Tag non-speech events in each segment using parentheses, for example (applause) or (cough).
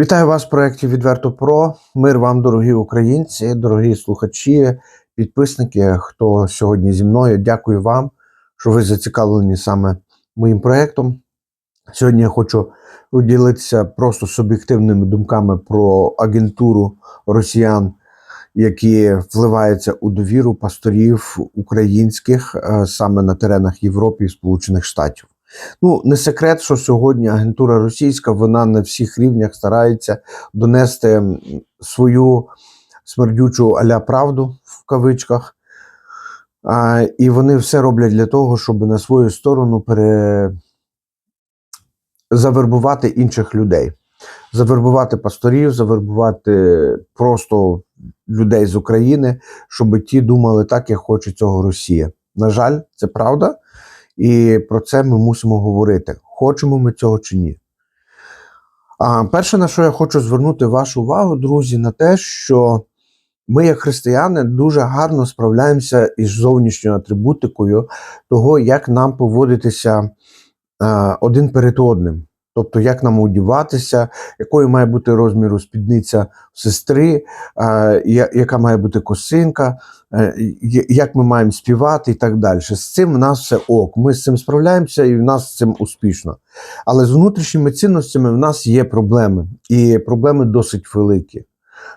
Вітаю вас в проєкті Відверто Про. Мир вам, дорогі українці, дорогі слухачі, підписники, хто сьогодні зі мною. Дякую вам, що ви зацікавлені саме моїм проєктом. Сьогодні я хочу поділитися просто суб'єктивними думками про агентуру росіян, які вливаються у довіру пасторів українських е, саме на теренах Європи і Сполучених Штатів. Ну, не секрет, що сьогодні агентура російська вона на всіх рівнях старається донести свою смердючу аля правду в кавичках. А, і вони все роблять для того, щоб на свою сторону пере... завербувати інших людей. Завербувати пасторів, завербувати просто людей з України, щоб ті думали так, як хоче цього Росія. На жаль, це правда. І про це ми мусимо говорити. Хочемо ми цього чи ні. А перше, на що я хочу звернути вашу увагу, друзі, на те, що ми, як християни, дуже гарно справляємося із зовнішньою атрибутикою того, як нам поводитися один перед одним. Тобто, як нам одіватися, якою має бути розміру спідниця сестри, яка має бути косинка, е, як ми маємо співати і так далі. З цим в нас все ок. Ми з цим справляємося і в нас з цим успішно. Але з внутрішніми цінностями в нас є проблеми, і проблеми досить великі.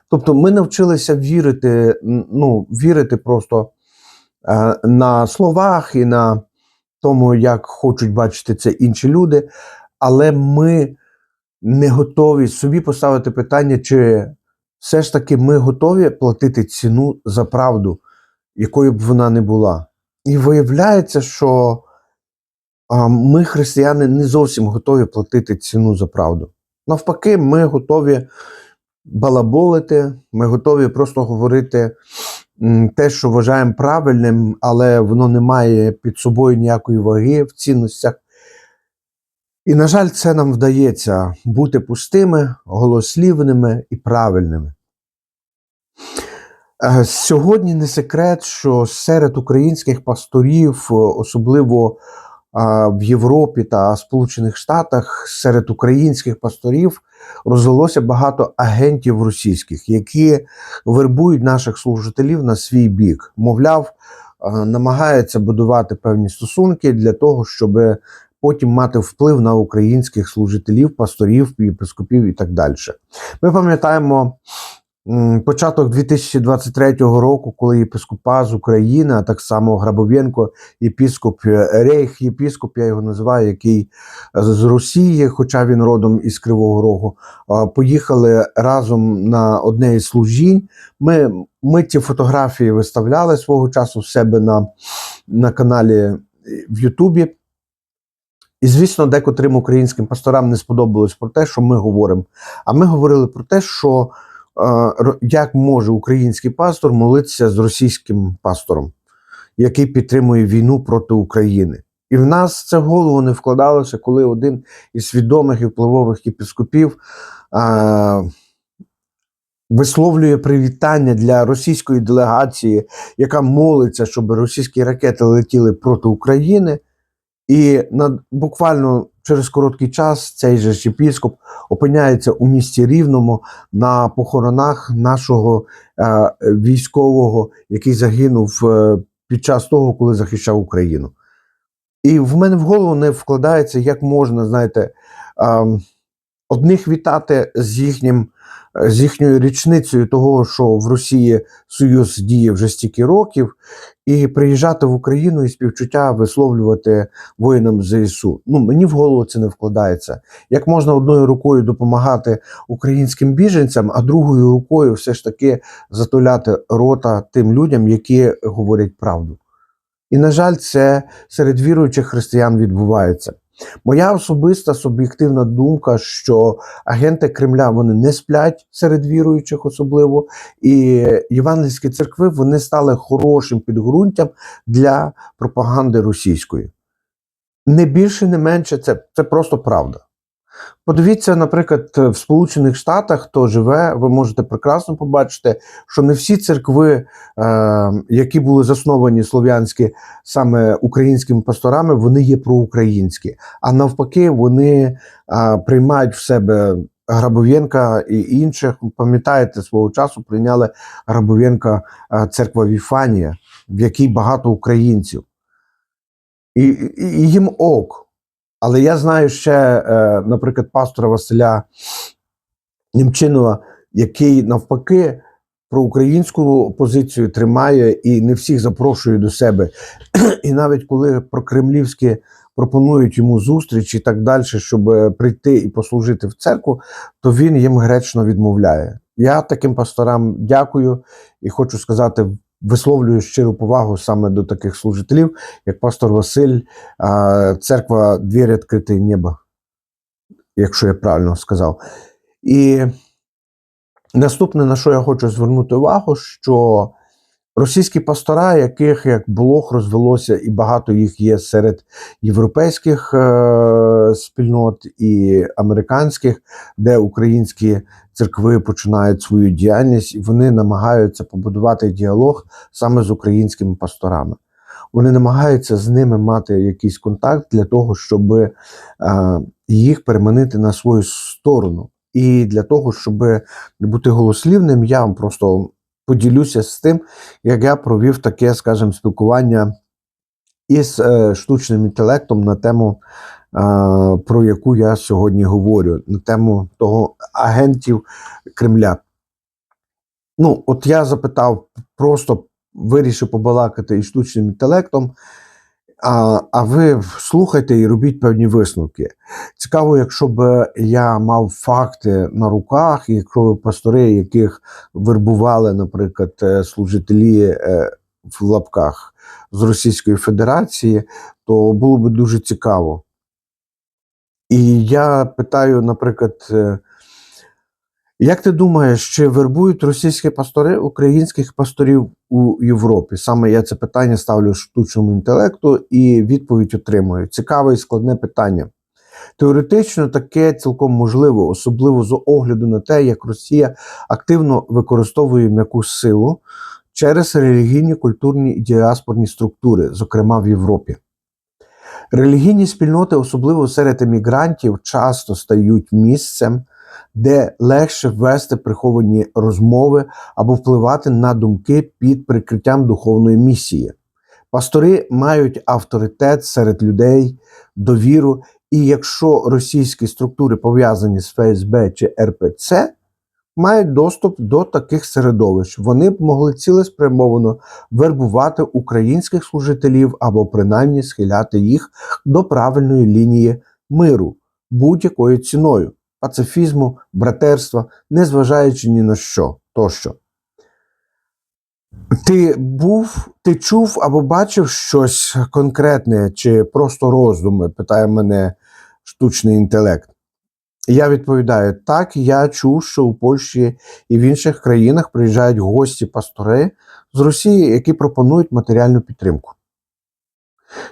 Тобто, ми навчилися вірити, ну, вірити просто е, на словах і на тому, як хочуть бачити це інші люди, але ми не готові собі поставити питання, чи все ж таки ми готові платити ціну за правду, якою б вона не була. І виявляється, що ми, християни, не зовсім готові платити ціну за правду. Навпаки, ми готові балаболити, ми готові просто говорити те, що вважаємо правильним, але воно не має під собою ніякої ваги в цінностях. І, на жаль, це нам вдається бути пустими, голослівними і правильними. Е, Сьогодні не секрет, що серед українських пасторів, е, особливо в Європі та Сполучених Штатах, серед українських пасторів розвелося багато агентів російських, які вербують наших служителів на свій бік. Мовляв, е, намагаються будувати певні стосунки для того, щоб потім мати вплив на українських служителів, пасторів, єпископів і так далі. Ми пам'ятаємо початок 2023 року, коли єпископа з України, а так само Грабовенко, єпископ е, Рейх, єпископ, я його називаю, який з Росії, хоча він родом із Кривого Рогу, поїхали разом на одне із служінь. Ми, ми ці фотографії виставляли свого часу в себе на, на каналі е, в Ютубі. І, звісно, декотрим українським пасторам не сподобалось про те, що ми говоримо. А ми говорили про те, що е, як може український пастор молитися з російським пастором, який підтримує війну проти України. І в нас це в голову не вкладалося, коли один із відомих і впливових єпископів е, висловлює привітання для російської делегації, яка молиться, щоб російські ракети летіли проти України. І на буквально через короткий час цей же ж єпископ опиняється у місті Рівному на похоронах нашого е, військового, який загинув е, під час того, коли захищав Україну. І в мене в голову не вкладається, як можна, знаєте, е, одних вітати з їхнім. З їхньою річницею того, що в Росії Союз діє вже стільки років, і приїжджати в Україну і співчуття висловлювати воїнам ЗСУ. Ну мені в голову це не вкладається. Як можна одною рукою допомагати українським біженцям, а другою рукою все ж таки затуляти рота тим людям, які говорять правду. І, на жаль, це серед віруючих християн відбувається. Моя особиста суб'єктивна думка, що агенти Кремля вони не сплять серед віруючих, особливо, і євангельські церкви вони стали хорошим підґрунтям для пропаганди російської. Не більше, не менше, це, це просто правда. Подивіться, наприклад, в Сполучених Штатах, хто живе, ви можете прекрасно побачити, що не всі церкви, е, які були засновані слов'янські саме українськими пасторами, вони є проукраїнські. А навпаки, вони е, приймають в себе Грабовєнка і інших, пам'ятаєте, свого часу прийняли Грабовєнка е, церква Віфанія, в якій багато українців. І, і, і їм ок. Але я знаю ще, е, наприклад, пастора Василя Німчинова, який навпаки про українську позицію тримає і не всіх запрошує до себе. І навіть коли про кремлівські пропонують йому зустріч і так далі, щоб е, прийти і послужити в церкву, то він їм гречно відмовляє. Я таким пасторам дякую і хочу сказати, висловлюю щиру повагу саме до таких служителів, як пастор Василь, церква Двері відкрите небо, якщо я правильно сказав. І наступне, на що я хочу звернути увагу, що російські пастора, яких як блог розвелося, і багато їх є серед європейських е- спільнот і американських, де українські церкви починають свою діяльність, і вони намагаються побудувати діалог саме з українськими пасторами. Вони намагаються з ними мати якийсь контакт для того, щоб е, їх переманити на свою сторону. І для того, щоб бути голослівним, я вам просто поділюся з тим, як я провів таке, скажімо, спілкування із е, штучним інтелектом на тему, е, про яку я сьогодні говорю, на тему того агентів Кремля. Ну, от я запитав, просто вирішив побалакати із штучним інтелектом. А, а ви слухайте і робіть певні висновки. Цікаво, якщо б я мав факти на руках, якщо пастори, яких вербували, наприклад, е, служителі е, в лапках з Російської Федерації, то було б дуже цікаво. І я питаю, наприклад, е, як ти думаєш, чи вербують російські пастори українських пасторів у Європі? Саме я це питання ставлю штучному інтелекту і відповідь отримую. Цікаве і складне питання. Теоретично таке цілком можливо, особливо з огляду на те, як Росія активно використовує м'яку силу через релігійні, культурні і діаспорні структури, зокрема в Європі. Релігійні спільноти, особливо серед емігрантів, часто стають місцем де легше ввести приховані розмови або впливати на думки під прикриттям духовної місії. Пастори мають авторитет серед людей, довіру, і якщо російські структури пов'язані з ФСБ чи РПЦ, мають доступ до таких середовищ, вони б могли цілеспрямовано вербувати українських служителів або принаймні схиляти їх до правильної лінії миру будь-якою ціною пацифізму, братерства, незважаючи ні на що тощо. Ти був, ти чув або бачив щось конкретне чи просто роздуми? питає мене штучний інтелект. Я відповідаю: так, я чув, що у Польщі і в інших країнах приїжджають гості пастори з Росії, які пропонують матеріальну підтримку.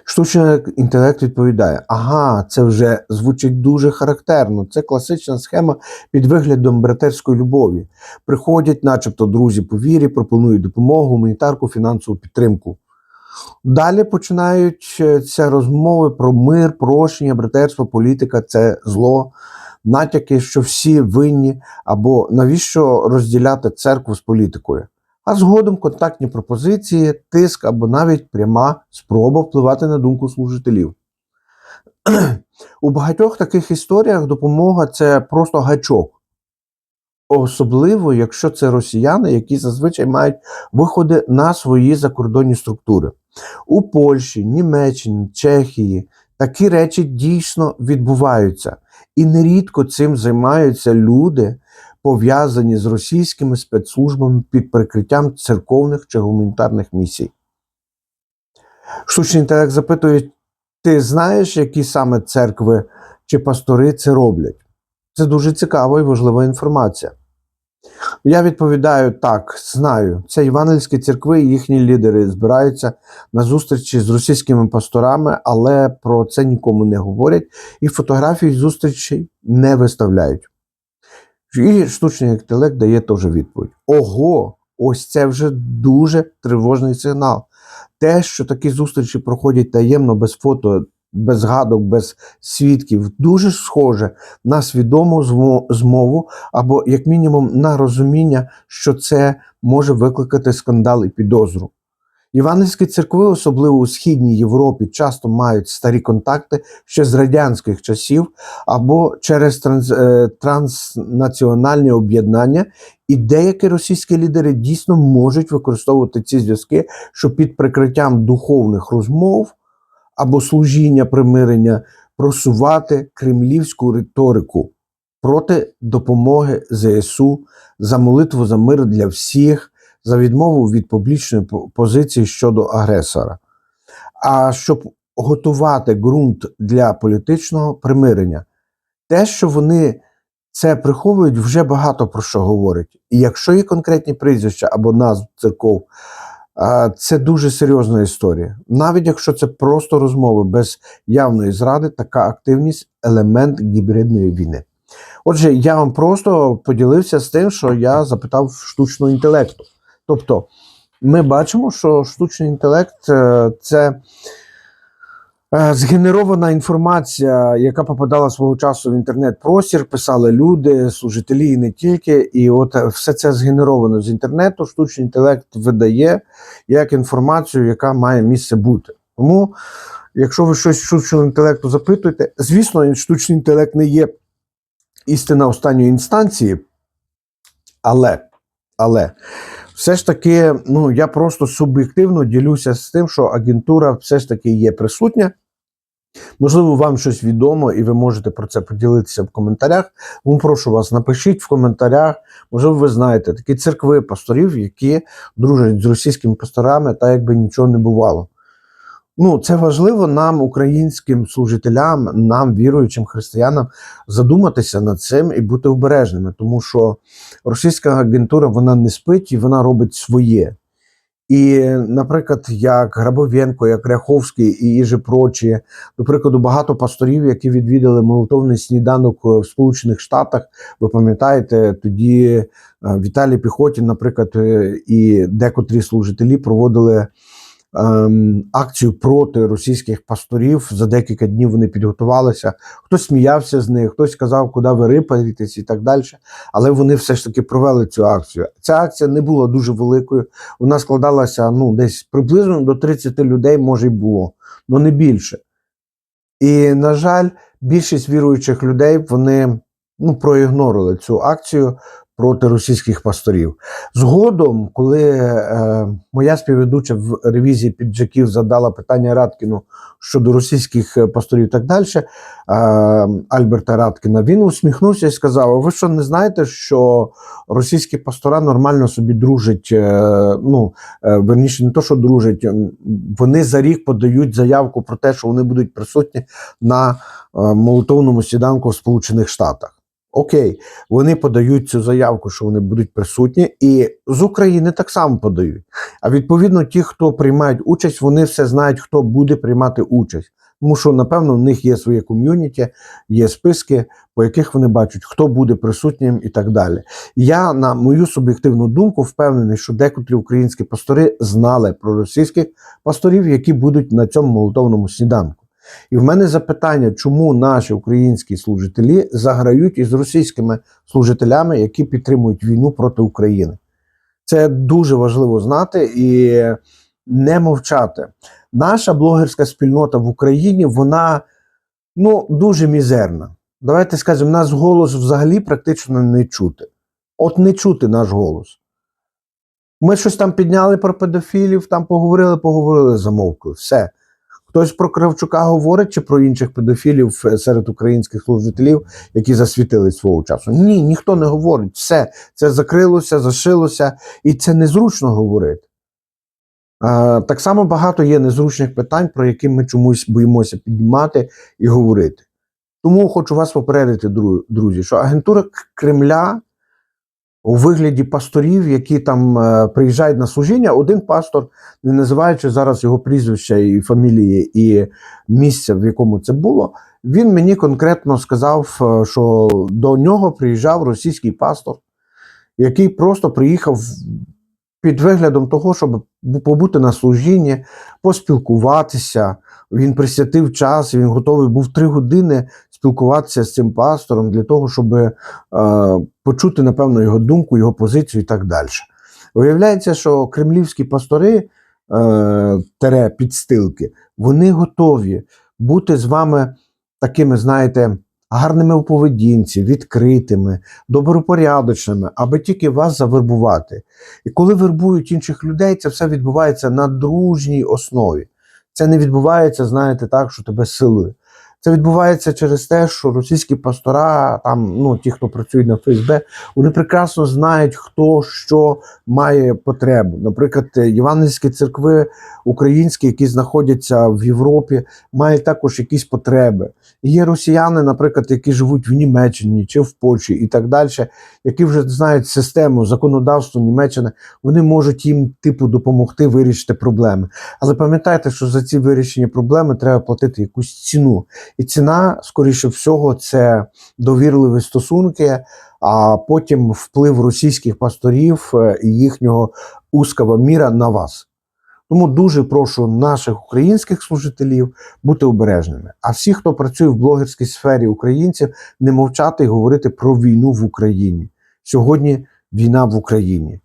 Штучний інтелект відповідає: ага, це вже звучить дуже характерно. Це класична схема під виглядом братерської любові. Приходять, начебто, друзі по вірі, пропонують допомогу, гуманітарку, фінансову підтримку. Далі починаються розмови про мир, прощення, братерство, політика це зло, натяки, що всі винні, або навіщо розділяти церкву з політикою а згодом контактні пропозиції, тиск або навіть пряма спроба впливати на думку служителів. (clears throat) У багатьох таких історіях допомога це просто гачок. Особливо, якщо це росіяни, які зазвичай мають виходи на свої закордонні структури. У Польщі, Німеччині, Чехії такі речі дійсно відбуваються. І нерідко цим займаються люди, пов'язані з російськими спецслужбами під прикриттям церковних чи гуманітарних місій. Штучний інтелект запитує: ти знаєш, які саме церкви чи пастори це роблять? Це дуже цікава і важлива інформація. Я відповідаю так, знаю. Це євангельські церкви і їхні лідери збираються на зустрічі з російськими пасторами, але про це нікому не говорять і фотографії зустрічей не виставляють. І штучний інтелект дає теж відповідь: Ого, ось це вже дуже тривожний сигнал. Те, що такі зустрічі проходять таємно без фото без згадок, без свідків, дуже схоже на свідому змову, або, як мінімум, на розуміння, що це може викликати скандал і підозру. Євангельські церкви, особливо у Східній Європі, часто мають старі контакти ще з радянських часів або через транс, е, транснаціональні об'єднання, і деякі російські лідери дійсно можуть використовувати ці зв'язки, щоб під прикриттям духовних розмов або служіння примирення просувати кремлівську риторику проти допомоги ЗСУ за молитву за мир для всіх, за відмову від публічної позиції щодо агресора. А щоб готувати ґрунт для політичного примирення, те, що вони це приховують, вже багато про що говорить. І якщо є конкретні прізвища або назв церков, це дуже серйозна історія. Навіть якщо це просто розмови без явної зради, така активність елемент гібридної війни. Отже, я вам просто поділився з тим, що я запитав штучного інтелекту. Тобто, ми бачимо, що штучний інтелект е, це е, згенерована інформація, яка попадала свого часу в інтернет-простір, писали люди, служителі і не тільки. І от е, все це згенеровано з інтернету. Штучний інтелект видає як інформацію, яка має місце бути. Тому, якщо ви щось штучного інтелекту запитуєте, звісно, штучний інтелект не є істина останньої інстанції, але, але все ж таки, ну я просто суб'єктивно ділюся з тим, що агентура все ж таки є присутня. Можливо, вам щось відомо, і ви можете про це поділитися в коментарях. Тому прошу вас, напишіть в коментарях. Можливо, ви знаєте такі церкви пасторів, які дружать з російськими пасторами, та якби нічого не бувало. Ну, це важливо нам, українським служителям, нам, віруючим християнам, задуматися над цим і бути обережними, тому що російська агентура вона не спить і вона робить своє. І, наприклад, як Грабовенко, як Ряховський і іже прочі, до прикладу, багато пасторів, які відвідали молитовний сніданок в Сполучених Штатах. Ви пам'ятаєте, тоді е, Віталій Піхотін, наприклад, е, і декотрі служителі проводили акцію проти російських пасторів. За декілька днів вони підготувалися. Хтось сміявся з них, хтось казав, куди ви рипаєтесь і так далі. Але вони все ж таки провели цю акцію. Ця акція не була дуже великою. Вона складалася ну, десь приблизно до 30 людей, може й було, але не більше. І, на жаль, більшість віруючих людей вони ну, проігнорили цю акцію проти російських пасторів. Згодом, коли е, моя співведуча в ревізії піджаків задала питання Радкіну щодо російських е, пасторів і так далі, е, Альберта Радкіна, він усміхнувся і сказав: «А ви що не знаєте, що російські пастора нормально собі дружать? Е, ну, е, верніше, не то, що дружать, вони за рік подають заявку про те, що вони будуть присутні на е, молитовному сніданку в Сполучених Штатах. Окей, вони подають цю заявку, що вони будуть присутні, і з України так само подають. А відповідно, ті, хто приймають участь, вони все знають, хто буде приймати участь. Тому що, напевно, в них є своє ком'юніті, є списки, по яких вони бачать, хто буде присутнім і так далі. Я, на мою суб'єктивну думку, впевнений, що декотрі українські пастори знали про російських пасторів, які будуть на цьому молитовному сніданку. І в мене запитання, чому наші українські служителі заграють із російськими служителями, які підтримують війну проти України. Це дуже важливо знати і не мовчати. Наша блогерська спільнота в Україні, вона ну, дуже мізерна. Давайте скажемо, наш голос взагалі практично не чути. От не чути наш голос. Ми щось там підняли про педофілів, там поговорили, поговорили, замовкли. Все. Хтось про Кравчука говорить чи про інших педофілів е, серед українських служителів, які засвітили свого часу. Ні, ніхто не говорить. Все, це закрилося, зашилося, і це незручно говорити. Так само багато є незручних питань, про які ми чомусь боїмося піднімати і говорити. Тому хочу вас попередити, друзі, що агентура Кремля у вигляді пасторів, які там е, приїжджають на служіння, один пастор, не називаючи зараз його прізвища і фамілії, і місця, в якому це було, він мені конкретно сказав, е, що до нього приїжджав російський пастор, який просто приїхав під виглядом того, щоб побути на служінні, поспілкуватися. Він присвятив час, він готовий був три години спілкуватися з цим пастором для того, щоб е, почути, напевно, його думку, його позицію і так далі. Виявляється, що кремлівські пастори е, тере підстилки, вони готові бути з вами такими, знаєте, гарними у поведінці, відкритими, добропорядочними, аби тільки вас завербувати. І коли вербують інших людей, це все відбувається на дружній основі. Це не відбувається, знаєте, так, що тебе силою. Це відбувається через те, що російські пастора, там, ну, ті, хто працюють на ФСБ, вони прекрасно знають, хто що має потребу. Наприклад, євангельські церкви українські, які знаходяться в Європі, мають також якісь потреби. І Є росіяни, наприклад, які живуть в Німеччині чи в Польщі і так далі, які вже знають систему законодавство Німеччини, вони можуть їм типу допомогти вирішити проблеми. Але пам'ятайте, що за ці вирішення проблеми треба платити якусь ціну. І ціна, скоріше всього, це довірливі стосунки, а потім вплив російських пасторів е, і їхнього узкого міра на вас. Тому дуже прошу наших українських служителів бути обережними. А всі, хто працює в блогерській сфері українців, не мовчати і говорити про війну в Україні. Сьогодні війна в Україні.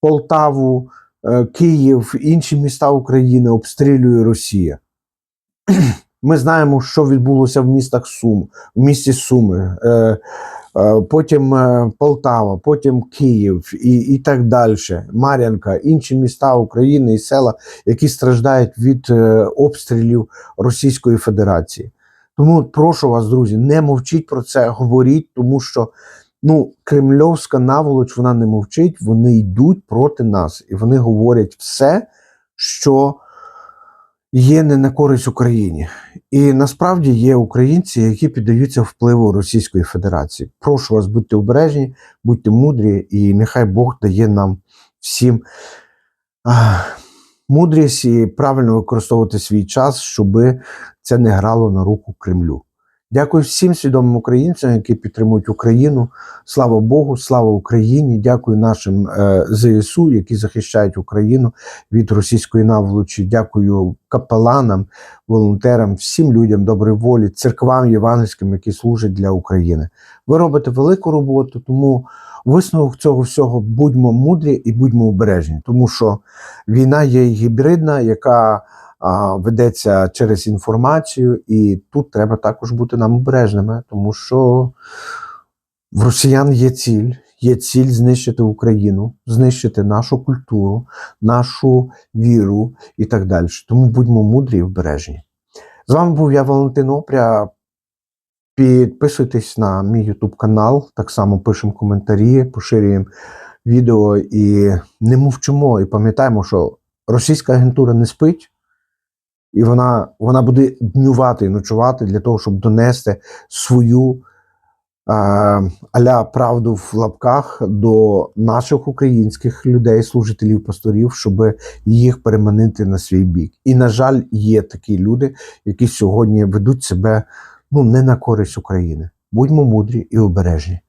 Полтаву, е, Київ, інші міста України обстрілює Росія. Ми знаємо, що відбулося в містах Сум, в місті Суми, е, е, потім е, Полтава, потім Київ і, і так далі. Мар'янка, інші міста України і села, які страждають від е, обстрілів Російської Федерації. Тому прошу вас, друзі, не мовчіть про це, говоріть, тому що ну, кремльовська наволоч вона не мовчить, вони йдуть проти нас і вони говорять все, що є не на користь Україні. І насправді є українці, які піддаються впливу Російської Федерації. Прошу вас, будьте обережні, будьте мудрі, і нехай Бог дає нам всім а, мудрість і правильно використовувати свій час, щоб це не грало на руку Кремлю. Дякую всім свідомим українцям, які підтримують Україну. Слава Богу, слава Україні! Дякую нашим е, ЗСУ, які захищають Україну від російської наволочі. Дякую капеланам, волонтерам, всім людям доброї волі, церквам євангельським, які служать для України. Ви робите велику роботу, тому висновок цього всього будьмо мудрі і будьмо обережні, тому що війна є гібридна, яка ведеться через інформацію, і тут треба також бути нам обережними, тому що в росіян є ціль. Є ціль знищити Україну, знищити нашу культуру, нашу віру і так далі. Тому будьмо мудрі і обережні. З вами був я, Валентин Опря. Підписуйтесь на мій YouTube канал, так само пишемо коментарі, поширюємо відео і не мовчимо. І пам'ятаємо, що російська агентура не спить, і вона, вона буде днювати і ночувати для того, щоб донести свою а, аля правду в лапках до наших українських людей, служителів пасторів, щоб їх переманити на свій бік. І, на жаль, є такі люди, які сьогодні ведуть себе ну, не на користь України. Будьмо мудрі і обережні.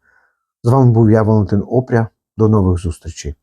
З вами був я, Валентин Опря. До нових зустрічей.